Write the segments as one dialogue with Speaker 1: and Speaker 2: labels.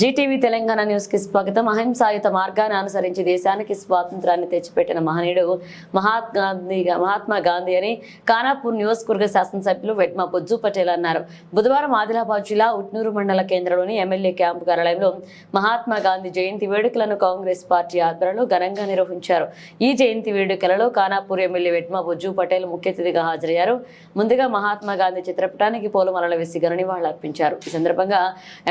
Speaker 1: Zee TV Telangana న్యూస్కి స్వాగతం. అహింసాయుత మార్గాన్ని అనుసరించి దేశానికి స్వాతంత్రాన్ని తెచ్చిపెట్టిన మహనీయుడు మహాత్మాగాంధీ మహాత్మా గాంధీ అని కానాపూర్ నియోజకవర్గ శాసనసభ్యులు వెట్మా బొజ్జు పటేల్ అన్నారు. బుధవారం ఆదిలాబాద్ జిల్లా ఉట్నూరు మండల కేంద్రంలోని ఎమ్మెల్యే క్యాంపు కార్యాలయంలో మహాత్మా గాంధీ జయంతి వేడుకలను కాంగ్రెస్ పార్టీ ఆధ్వర్యంలో ఘనంగా నిర్వహించారు. ఈ జయంతి వేడుకలలో కానాపూర్ ఎమ్మెల్యే వెట్మా బొజ్జు పటేల్ ముఖ్య అతిథిగా హాజరయ్యారు. ముందుగా మహాత్మా గాంధీ చిత్రపటానికి పూలమాలలు వేసి ఘన నివాళులర్పించారు. ఈ సందర్భంగా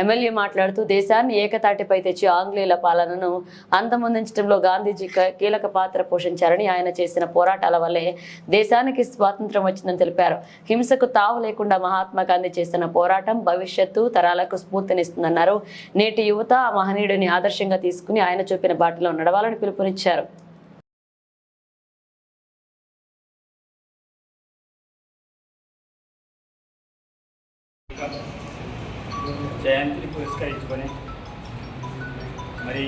Speaker 1: ఎమ్మెల్యే మాట్లాడుతూ దేశ దేశాన్ని ఏకతాటిపై తెచ్చి ఆంగ్లేయుల పాలనను అంతమొందించడంలో గాంధీజీ కీలక పాత్ర పోషించారని ఆయన చేసిన పోరాటాల వల్లే దేశానికి స్వాతంత్రం వచ్చిందని తెలిపారు. హింసకు తావు లేకుండా మహాత్మా గాంధీ చేసిన పోరాటం భవిష్యత్తు తరాలకు స్ఫూర్తినిస్తుందన్నారు. నేటి యువత ఆ మహనీయుడిని ఆదర్శంగా తీసుకుని ఆయన చూపిన బాటలో నడవాలని పిలుపునిచ్చారు.
Speaker 2: జయంతిని పురస్కరించుకొని మరి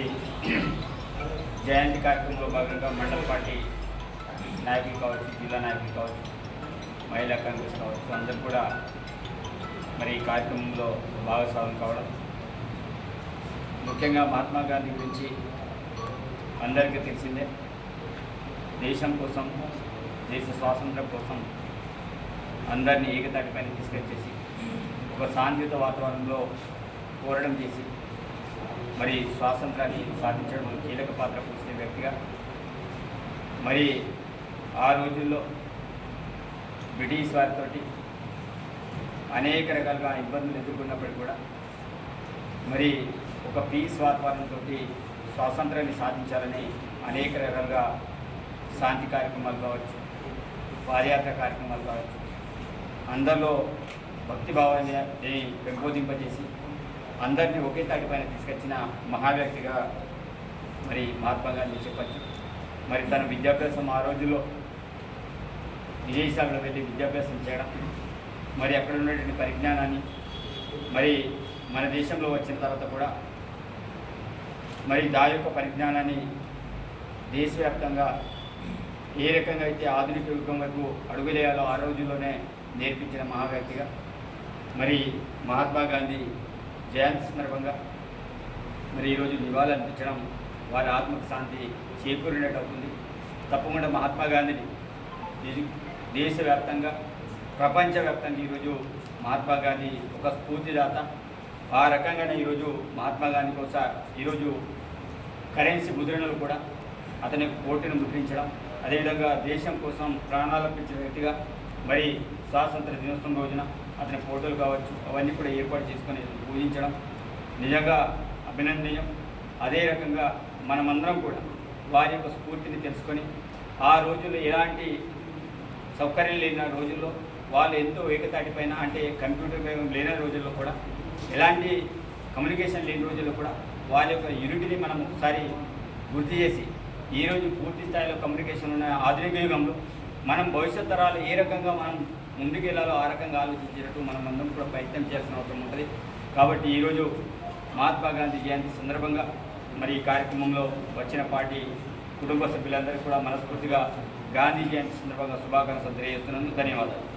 Speaker 2: జయంతి కార్యక్రమంలో భాగంగా మండల పార్టీ నాయకులు కావచ్చు జిల్లా నాయకులు కావచ్చు మహిళా కాంగ్రెస్ కావచ్చు అందరూ కూడా మరి ఈ కార్యక్రమంలో భాగస్వామ్యం కావడం. ముఖ్యంగా మహాత్మా గాంధీ గురించి అందరికీ తెలిసిందే. దేశం కోసం దేశ స్వాతంత్రం కోసం అందరినీ ఏకతాటిపైన తీసుకొచ్చేసి ఒక శాంతియుత వాతావరణంలో పోరాటం చేసి మరి స్వాతంత్రాన్ని సాధించడం కీలక పాత్ర పోసిన వ్యక్తిగా మరి ఆ రోజుల్లో బ్రిటిష్ వారితోటి అనేక రకాలుగా ఇబ్బందులు ఎదుర్కొన్నప్పటికీ కూడా మరి ఒక పీస్ వాతావరణంతో స్వాతంత్రాన్ని సాధించాలని అనేక రకాలుగా శాంతి కార్యక్రమాలు కావచ్చు పాదయాత్ర కార్యక్రమాలు కావచ్చు అందరిలో భక్తి భావాన్ని పెంపొందింపజేసి అందరినీ ఒకే తాటిపైన తీసుకొచ్చిన మహావ్యక్తిగా మరి మహాత్మా గాంధీ చెప్పచ్చు. మరి తన విద్యాభ్యాసం ఆ రోజుల్లో విదేశాల్లో వెళ్ళి విద్యాభ్యాసం చేయడం మరి అక్కడ ఉన్నటువంటి పరిజ్ఞానాన్ని మరి మన దేశంలో వచ్చిన తర్వాత కూడా మరి దా యొక్క పరిజ్ఞానాన్ని దేశవ్యాప్తంగా ఏ రకంగా అయితే ఆధునిక యుగం వరకు అడుగులేయాలో ఆ రోజుల్లోనే నేర్పించిన మహావ్యక్తిగా మరి మహాత్మా గాంధీ జయంతి సందర్భంగా మరి ఈరోజు నివాళులర్పించడం వారి ఆత్మకు శాంతి చేకూరినట్టు అవుతుంది తప్పకుండా మహాత్మా గాంధీని దేశవ్యాప్తంగా ప్రపంచవ్యాప్తంగా ఈరోజు మహాత్మా గాంధీ ఒక స్ఫూర్తిదాత. ఆ రకంగానే ఈరోజు మహాత్మా గాంధీ కోసం ఈరోజు కరెన్సీ ముద్రణలు కూడా అతని కోటిని ముద్రించడం. అదేవిధంగా దేశం కోసం ప్రాణాలర్పించిన వ్యక్తిగా మరి స్వాతంత్ర దినోత్సవం రోజున అతని ఫోటోలు కావచ్చు అవన్నీ కూడా ఏర్పాటు చేసుకొని పూజించడం నిజంగా అభినందనీయం. అదే రకంగా మనమందరం కూడా వారి యొక్క స్ఫూర్తిని తెలుసుకొని ఆ రోజుల్లో ఎలాంటి సౌకర్యం లేని రోజుల్లో వాళ్ళు ఎంతో ఏకతాటిపైన అంటే కంప్యూటర్ లేని రోజుల్లో కూడా ఎలాంటి కమ్యూనికేషన్ లేని రోజుల్లో కూడా వారి యొక్క యూనిటీని మనం ఒకసారి గుర్తు చేసి ఈరోజు పూర్తి స్థాయిలో కమ్యూనికేషన్ ఉన్న ఆధునిక యుగంలో మనం భవిష్యత్ తరాలు ఏ రకంగా మనం ముందుకెళ్ళాలో ఆ రకంగా ఆలోచించేటట్టు మనం అందరం కూడా ప్రయత్నం చేయాల్సిన అవసరం ఉంటుంది. కాబట్టి ఈరోజు మహాత్మా గాంధీ జయంతి సందర్భంగా మరి ఈ కార్యక్రమంలో వచ్చిన పార్టీ కుటుంబ సభ్యులందరికీ కూడా మనస్ఫూర్తిగా గాంధీ జయంతి సందర్భంగా శుభాకాంక్షలు తెలియజేస్తున్నాను. ధన్యవాదాలు.